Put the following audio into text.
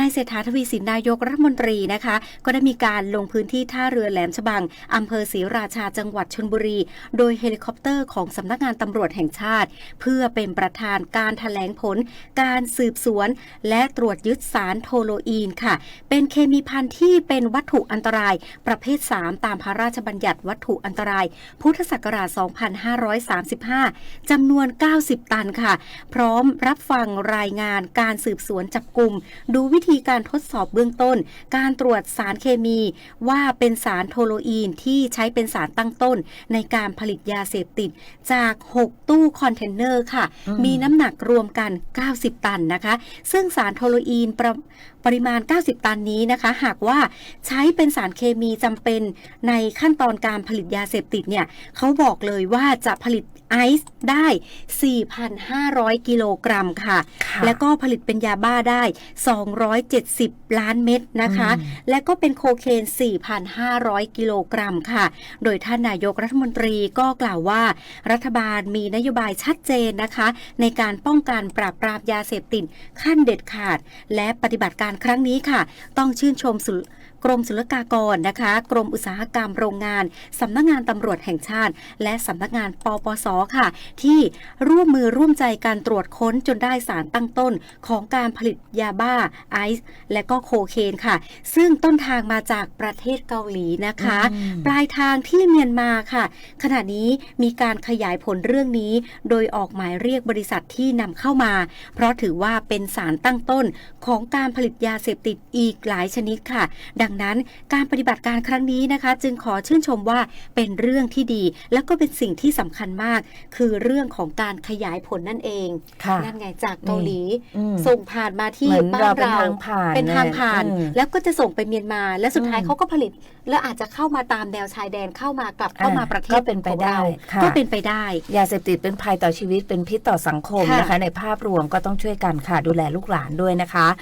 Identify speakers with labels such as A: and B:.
A: นายเศรษฐาทวีสินนายกรัฐมนตรีนะคะ ก็ได้มีการลงพื้นที่ท่าเรือแหลมฉบังอำเภอศรีราชาจังหวัดชนบุรี โดยเฮลิคอปเตอร์ของสำนักงานตำรวจแห่งชาติ เพื่อเป็นประธานการถแถลงผล การสืบสวน และตรวจยึดสารโทโลอีนค่ะ เป็นเคมีพันธุ์ที่เป็นวัตถุอันตราย ประเภท 3 ตามพระราชบัญญัติวัตถุอันตราย พุทธศักราช 2535 จำนวน 90 ตันค่ะ พร้อมรับฟังรายงานการสืบสวนจับกลุ่มดูวิธีการทดสอบเบื้องต้น การตรวจสารเคมีว่าเป็นสารโทโลอีนที่ใช้เป็นสารตั้งต้น ในการผลิตยาเสพติดจาก 6 ตู้คอนเทนเนอร์ค่ะ
B: อืม
A: มีน้ำหนักรวมกัน 90 ตันนะคะ ซึ่งสารโทโลอีนประปริมาณ 90 ตันนี้นะคะ หากว่าใช้เป็นสารเคมีจำเป็นในขั้นตอนการผลิตยาเสพติดเนี่ยเขาบอกเลยว่าจะผลิตไอซ์ได้ 4,500 กิโลกรัมค่ะ
B: ค่ะ
A: แล้วก็ผลิตเป็นยาบ้าได้270 ล้านเม็ดนะคะ
B: อืม
A: และก็เป็นโคเคน 4,500 กิโลกรัมค่ะ โดยท่านนายกรัฐมนตรีก็กล่าวว่า รัฐบาลมีนโยบายชัดเจนนะคะ ในการป้องกันปราบปรามยาเสพติดขั้นเด็ดขาด และปฏิบัติการครั้งนี้ค่ะ ต้องชื่นชมสุกรมศุลกากรนะคะ กรมอุตสาหกรรมโรงงาน สำนักงานตำรวจแห่งชาติ และสำนักงานปปสค่ะ ที่ร่วมมือร่วมใจการตรวจค้นจนได้สารตั้งต้นของการผลิตยาบ้าไอซ์และก็โคเคนค่ะ ซึ่งต้นทางมาจากประเทศเกาหลีนะคะ
B: อืม
A: ปลายทางที่เมียนมาค่ะ ขณะนี้มีการขยายผลเรื่องนี้ โดยออกหมายเรียกบริษัทที่นำเข้ามา เพราะถือว่าเป็นสารตั้งต้นของการผลิตยาเสพติดอีกหลายชนิดค่ะ ดังนั้นการปฏิบัติการครั้งนี้นะคะ จึงขอชื่นชมว่าเป็นเรื่องที่ดี แล้วก็เป็นสิ่งที่สำคัญมาก คือเรื่องของการขยายผลนั่นเอง
B: ค่ะ
A: นั่นไงจากเกาหลี
B: อืม
A: ส่งผ่านมาที่
B: เหมือน
A: บ้าน
B: เราเป็น
A: เรา
B: ทางผ่าน
A: เป็นทางผ่าน
B: อืม
A: แล้วก็จะส่งไปเมียนมา และสุดท้าย
B: อืม
A: เขาก็ผลิต แล้วอาจจะเข้ามาตามแนวชายแดนเข้ามากลับเข้ามา
B: อ่า
A: ประเทศ
B: ก็เป็นไป
A: ของ
B: ได้
A: เรา
B: ค่ะ
A: ก็เป็นไปได้
B: ยาเสพติดเป็นภัยต่อชีวิตเป็นพิษต่อสังคม
A: ค่ะ
B: นะคะ ในภาพรวมก็ต้องช่วยกันค่ะดูแลลูกหลานด้วยนะคะ